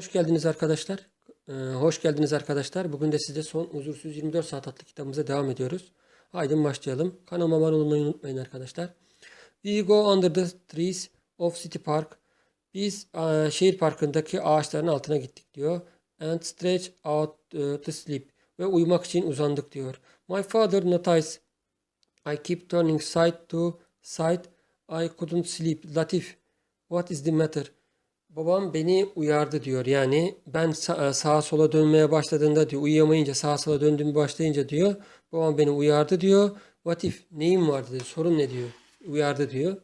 Hoş geldiniz arkadaşlar. Ee, hoş geldiniz arkadaşlar. Bugün de size son huzursuz 24 saat adlı kitabımıza devam ediyoruz. Haydi başlayalım. Kanalıma abone olmayı unutmayın arkadaşlar. We go under the trees of City Park. Biz e, şehir parkındaki ağaçların altına gittik diyor. And stretch out e, to sleep. Ve uyumak için uzandık diyor. My father noticed I keep turning side to side. I couldn't sleep. Latif, what is the matter? Babam beni uyardı diyor. Yani ben sa- sağa sola dönmeye başladığında diyor. Uyuyamayınca sağa sola döndüğümü başlayınca diyor. Babam beni uyardı diyor. What if? Neyim vardı diyor. Sorun ne diyor. Uyardı diyor.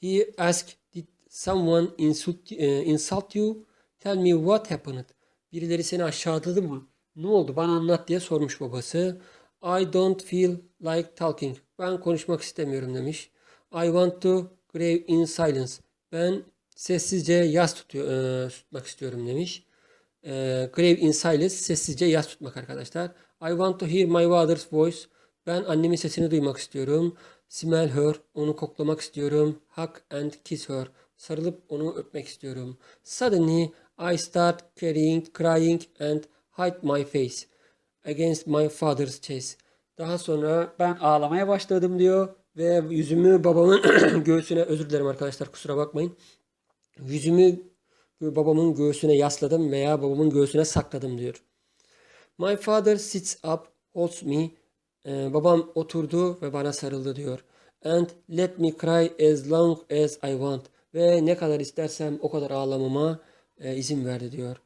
He asked, did someone insult, eh, insult you? Tell me what happened. Birileri seni aşağıladı mı? Ne oldu? Bana anlat diye sormuş babası. I don't feel like talking. Ben konuşmak istemiyorum demiş. I want to grave in silence. Ben sessizce yas tutuyor, e, tutmak istiyorum demiş. E, grave in silence sessizce yas tutmak arkadaşlar. I want to hear my father's voice. Ben annemin sesini duymak istiyorum. Smell her. Onu koklamak istiyorum. Hug and kiss her. Sarılıp onu öpmek istiyorum. Suddenly I start crying, crying and hide my face against my father's chest. Daha sonra ben ağlamaya başladım diyor ve yüzümü babamın göğsüne özür dilerim arkadaşlar kusura bakmayın. Yüzümü babamın göğsüne yasladım veya babamın göğsüne sakladım diyor. My father sits up, holds me. Ee, babam oturdu ve bana sarıldı diyor. And let me cry as long as I want. Ve ne kadar istersem o kadar ağlamama e, izin verdi diyor.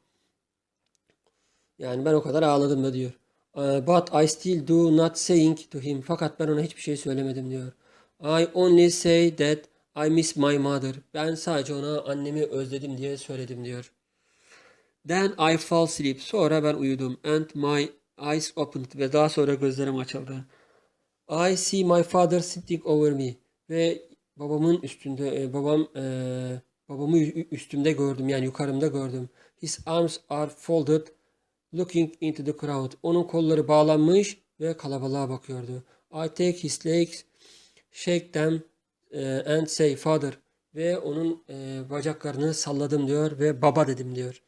Yani ben o kadar ağladım da diyor. "Uh, But I still do not saying to him. Fakat ben ona hiçbir şey söylemedim diyor. I only say that I miss my mother. Ben sadece ona annemi özledim diye söyledim diyor. Then I fall asleep. Sonra ben uyudum. And my eyes opened. Ve daha sonra gözlerim açıldı. I see my father sitting over me. Ve babamın üstünde, e, babam e, babamı üstümde gördüm. Yani yukarımda gördüm. His arms are folded looking into the crowd. Onun kolları bağlanmış ve kalabalığa bakıyordu. I take his legs, shake them and say father. Ve onun eh, bacaklarını salladım diyor ve baba dedim diyor.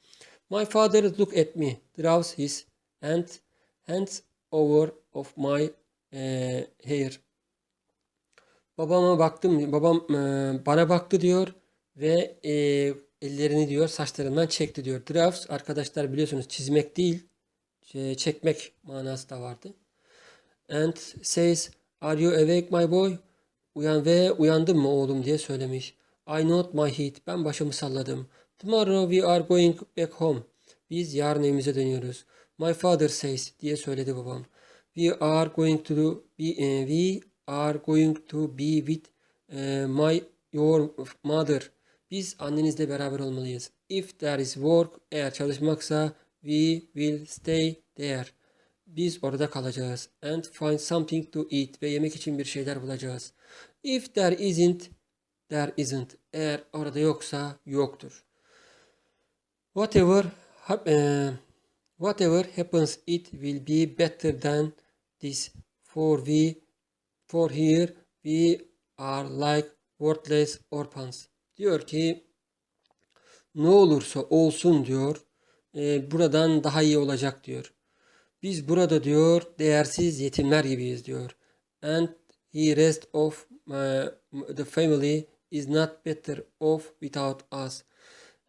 My father look at me, draws his hand, hands over of my eh, hair. Babama baktım, babam eh, bana baktı diyor ve eh, ellerini diyor saçlarından çekti diyor. Drafts arkadaşlar biliyorsunuz çizmek değil, şey, çekmek manası da vardı. And says, Are you awake my boy? Uyan ve uyandın mı oğlum diye söylemiş. I not my head. Ben başımı salladım. Tomorrow we are going back home. Biz yarın evimize dönüyoruz. My father says diye söyledi babam. We are going to do, be, eh, we are going to be with eh, my your mother. Biz annenizle beraber olmalıyız. If there is work, eğer çalışmaksa we will stay there. Biz orada kalacağız. And find something to eat ve yemek için bir şeyler bulacağız. If there isn't, there isn't. Eğer orada yoksa yoktur. Whatever eh, whatever happens, it will be better than this. For we, for here we are like worthless orphans. Diyor ki ne olursa olsun diyor e, buradan daha iyi olacak diyor. Biz burada diyor değersiz yetimler gibiyiz diyor. And he rest of my, the family is not better off without us.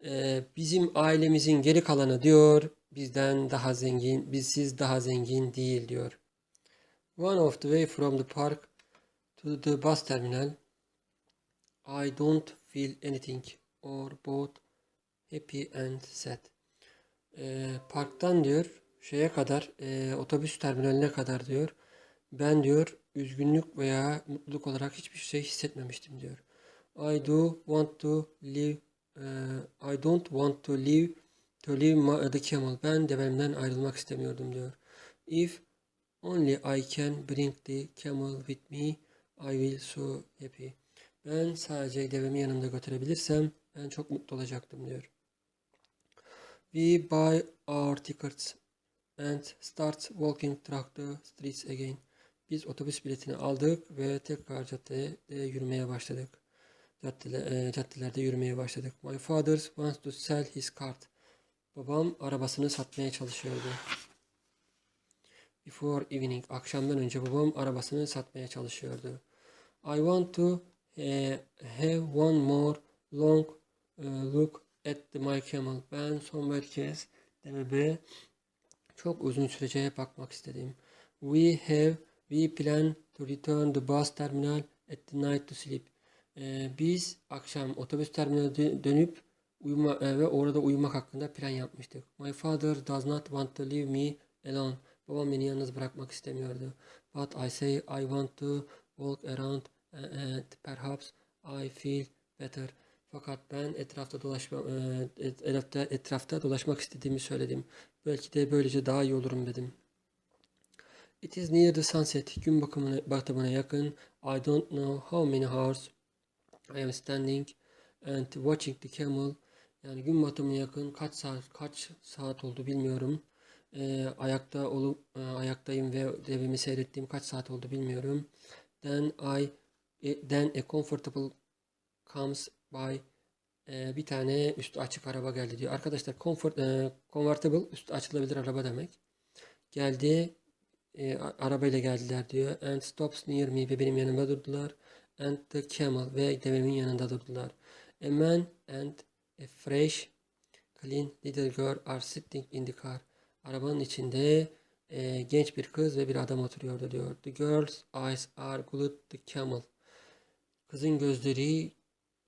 E, bizim ailemizin geri kalanı diyor bizden daha zengin, bizsiz daha zengin değil diyor. One of the way from the park to the bus terminal I don't feel anything or both happy and sad. Ee, parktan diyor şeye kadar e, otobüs terminaline kadar diyor ben diyor üzgünlük veya mutluluk olarak hiçbir şey hissetmemiştim diyor. I do want to live e, I don't want to live to live my, the camel. Ben devemden ayrılmak istemiyordum diyor. If only I can bring the camel with me I will so happy. Ben sadece devemi yanımda götürebilirsem ben çok mutlu olacaktım diyor. We buy our tickets and start walking through the streets again. Biz otobüs biletini aldık ve tekrar caddede yürümeye başladık. Caddele, e, caddelerde yürümeye başladık. My father wants to sell his card. Babam arabasını satmaya çalışıyordu. Before evening. Akşamdan önce babam arabasını satmaya çalışıyordu. I want to eh, have one more long eh, look at the my camel. Ben son bir kez demebe çok uzun sürece bakmak istedim. We have we plan to return the bus terminal at the night to sleep. Eh, biz akşam otobüs terminaline dö- dönüp uyuma e, ve orada uyumak hakkında plan yapmıştık. My father does not want to leave me alone. Babam beni yalnız bırakmak istemiyordu. But I say I want to walk around and perhaps I feel better. Fakat ben etrafta dolaşma e, et- etrafta etrafta dolaşmak istediğimi söyledim. Belki de böylece daha iyi olurum dedim. It is near the sunset. Gün bakımına, batımına yakın. I don't know how many hours I am standing and watching the camel. Yani gün batımına yakın kaç saat kaç saat oldu bilmiyorum. Ee, ayakta olup e, ayaktayım ve devimi seyrettiğim kaç saat oldu bilmiyorum. Then I e, then a comfortable comes by Ee, bir tane üstü açık araba geldi diyor. Arkadaşlar comfort, e, convertible üstü açılabilir araba demek. Geldi e, arabayla geldiler diyor. And stops near me ve benim yanımda durdular. And the camel ve devemin yanında durdular. A man and a fresh clean little girl are sitting in the car. Arabanın içinde e, genç bir kız ve bir adam oturuyordu diyor. The girl's eyes are glued to the camel. Kızın gözleri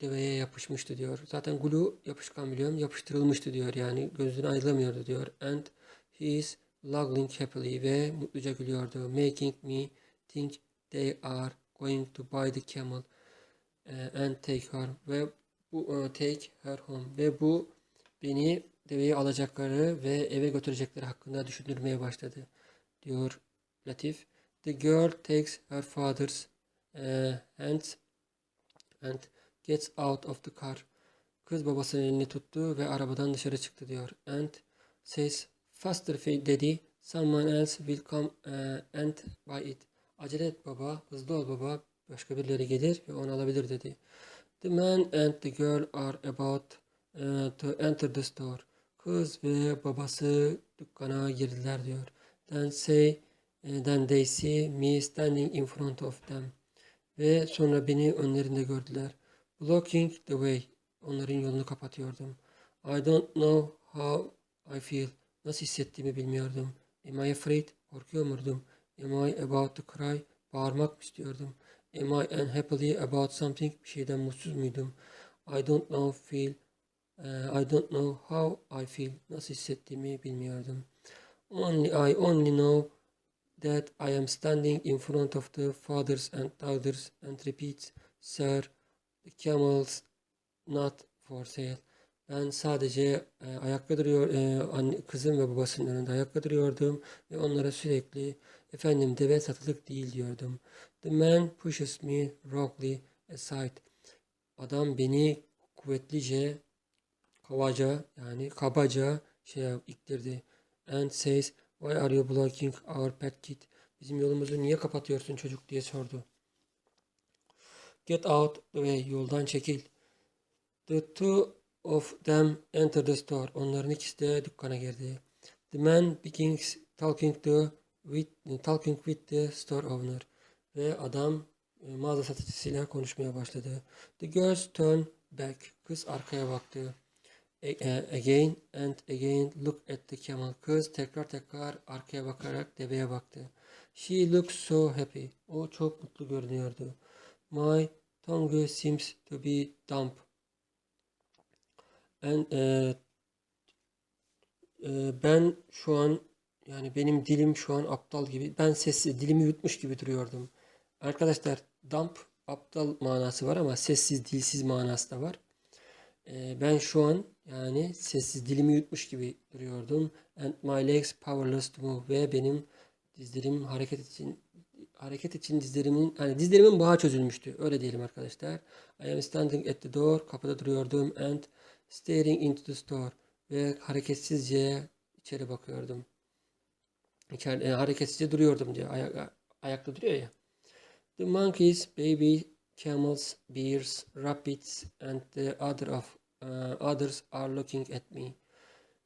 deveye yapışmıştı diyor. Zaten glue yapışkan biliyorum. Yapıştırılmıştı diyor yani. Gözüne ayrılamıyordu diyor. And he is giggling happily ve mutluca gülüyordu. Making me think they are going to buy the camel eh, and take her ve bu eh, take her home ve bu beni deveyi alacakları ve eve götürecekleri hakkında düşündürmeye başladı diyor Latif. The girl takes her father's eh, hands and gets out of the car. Kız babasının elini tuttu ve arabadan dışarı çıktı diyor. And says faster daddy someone else will come uh, and buy it. Acele et baba, hızlı ol baba. Başka birileri gelir ve onu alabilir dedi. The man and the girl are about uh, to enter the store. Kız ve babası dükkana girdiler diyor. Then say, uh, then they see me standing in front of them. Ve sonra beni önlerinde gördüler. Blocking the way. Onların yolunu kapatıyordum. I don't know how I feel. Nasıl hissettiğimi bilmiyordum. Am I afraid? Korkuyor muydum? Am I about to cry? Bağırmak mı istiyordum? Am I unhappily about something? Bir şeyden mutsuz muydum? I don't know feel. eh, I don't know how I feel. Nasıl hissettiğimi bilmiyordum. Only I only know that I am standing in front of the fathers and daughters and repeats, Sir, the camels not for sale. Ben sadece e, ayakta duruyor, e, anne, kızım ve babasının önünde ayakta duruyordum ve onlara sürekli efendim deve satılık değil diyordum. The man pushes me roughly aside. Adam beni kuvvetlice, kavaca yani kabaca şey ittirdi. And says, Why are you blocking our pet kid? Bizim yolumuzu niye kapatıyorsun çocuk diye sordu. Get out way. Yoldan çekil. The two of them enter the store. Onların ikisi de dükkana girdi. The man begins talking to with, talking with the store owner. Ve adam e, mağaza satıcısıyla konuşmaya başladı. The girls turn back. Kız arkaya baktı. E, Again and again look at the camel. Kız tekrar tekrar arkaya bakarak deveye baktı. She looks so happy. O çok mutlu görünüyordu. My tongue seems to be dumb. And, e, e, ben şu an yani benim dilim şu an aptal gibi. Ben sessiz dilimi yutmuş gibi duruyordum. Arkadaşlar dumb aptal manası var ama sessiz dilsiz manası da var. Ee, ben şu an yani sessiz dilimi yutmuş gibi duruyordum. And my legs powerless to move ve benim dizlerim hareket için hareket için dizlerimin hani dizlerimin bağı çözülmüştü. Öyle diyelim arkadaşlar. I am standing at the door. Kapıda duruyordum and staring into the store ve hareketsizce içeri bakıyordum. İçeride e, hareketsizce duruyordum diye. Ayak, ayakta duruyor ya. The monkeys, baby camels, bears, rabbits, and the other of uh, others are looking at me.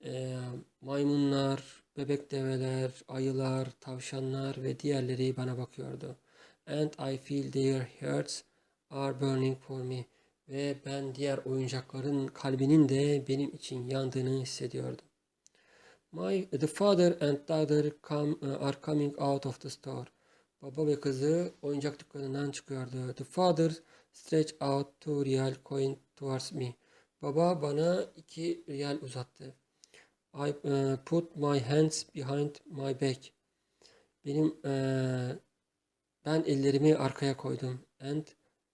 Ee, maymunlar, bebek develer, ayılar, tavşanlar ve diğerleri bana bakıyordu. And I feel their hearts are burning for me. Ve ben diğer oyuncakların kalbinin de benim için yandığını hissediyordum. My the father and daughter come uh, are coming out of the store. Baba ve kızı oyuncak dükkanından çıkıyordu. The father stretched out two real coin towards me. Baba bana iki riyal uzattı. I uh, put my hands behind my back. Benim uh, ben ellerimi arkaya koydum. And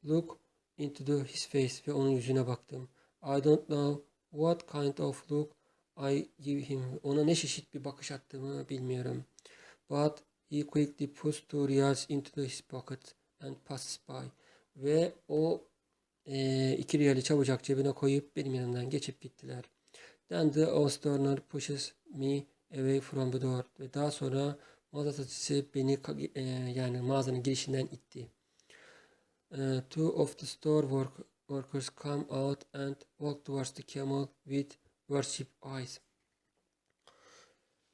look into the, his face ve onun yüzüne baktım. I don't know what kind of look I give him. Ona ne çeşit bir bakış attığımı bilmiyorum. But he quickly puts two reals into his pocket and passes by. Ve o eee iki riyali çabucak cebine koyup benim yanımdan geçip gittiler. Then the Osterner pushes me away from the door. Ve daha sonra mağaza satıcısı beni eee, yani mağazanın girişinden itti. Uh, two of the store work, workers come out and walk towards the camel with worship eyes.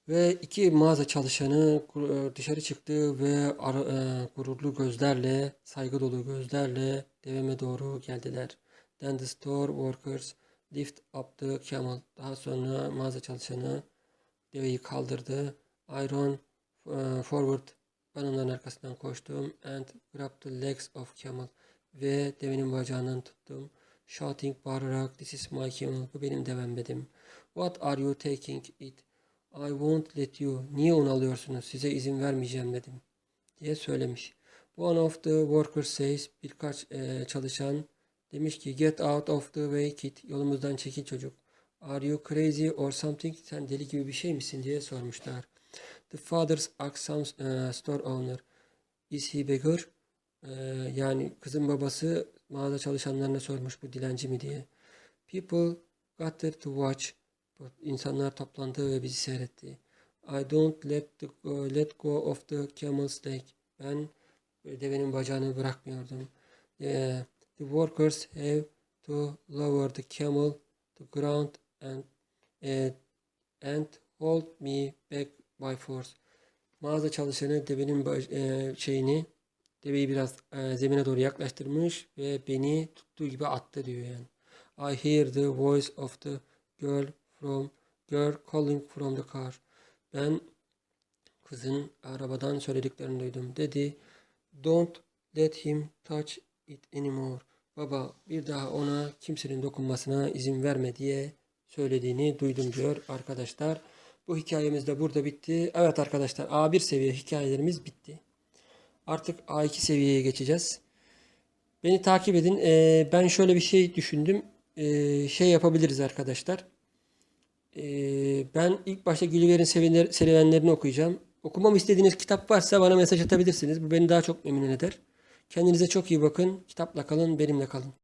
Ve iki mağaza çalışanı gu- dışarı çıktı ve e, gururlu gözlerle, saygı dolu gözlerle deveme doğru geldiler. Then the store workers lift up the camel. Daha sonra mağaza çalışanı deveyi kaldırdı. I run e, forward. Ben onların arkasından koştum. And grabbed the legs of camel. Ve devenin bacağından tuttum. Shouting, bağırarak, This is my camel. Bu benim devem dedim. What are you taking it? I won't let you. Niye onu alıyorsunuz? Size izin vermeyeceğim dedim. Diye söylemiş. One of the workers says, birkaç e, çalışan demiş ki get out of the way kid. Yolumuzdan çekil çocuk. Are you crazy or something? Sen deli gibi bir şey misin diye sormuşlar. The fathers some e, store owner. Is he beggar? E, yani kızın babası mağaza çalışanlarına sormuş bu dilenci mi diye. People gathered to watch. İnsanlar toplandı ve bizi seyretti. I don't let the, let go of the camel's leg. Ben devenin bacağını bırakmıyordum. The, the workers have to lower the camel to ground and eh, and hold me back by force. Mağaza çalışanı devenin eh, şeyini deveyi biraz eh, zemine doğru yaklaştırmış ve beni tuttuğu gibi attı diyor yani. I hear the voice of the girl from girl calling from the car. Ben kızın arabadan söylediklerini duydum. Dedi, don't let him touch it anymore. Baba bir daha ona kimsenin dokunmasına izin verme diye söylediğini duydum diyor arkadaşlar. Bu hikayemiz de burada bitti. Evet arkadaşlar A1 seviye hikayelerimiz bitti. Artık A2 seviyeye geçeceğiz. Beni takip edin. Ee, ben şöyle bir şey düşündüm. Ee, şey yapabiliriz arkadaşlar. Ee, ben ilk başta sevinler- serüvenlerini okuyacağım. Okumamı istediğiniz kitap varsa bana mesaj atabilirsiniz. Bu beni daha çok memnun eder. Kendinize çok iyi bakın. Kitapla kalın, benimle kalın.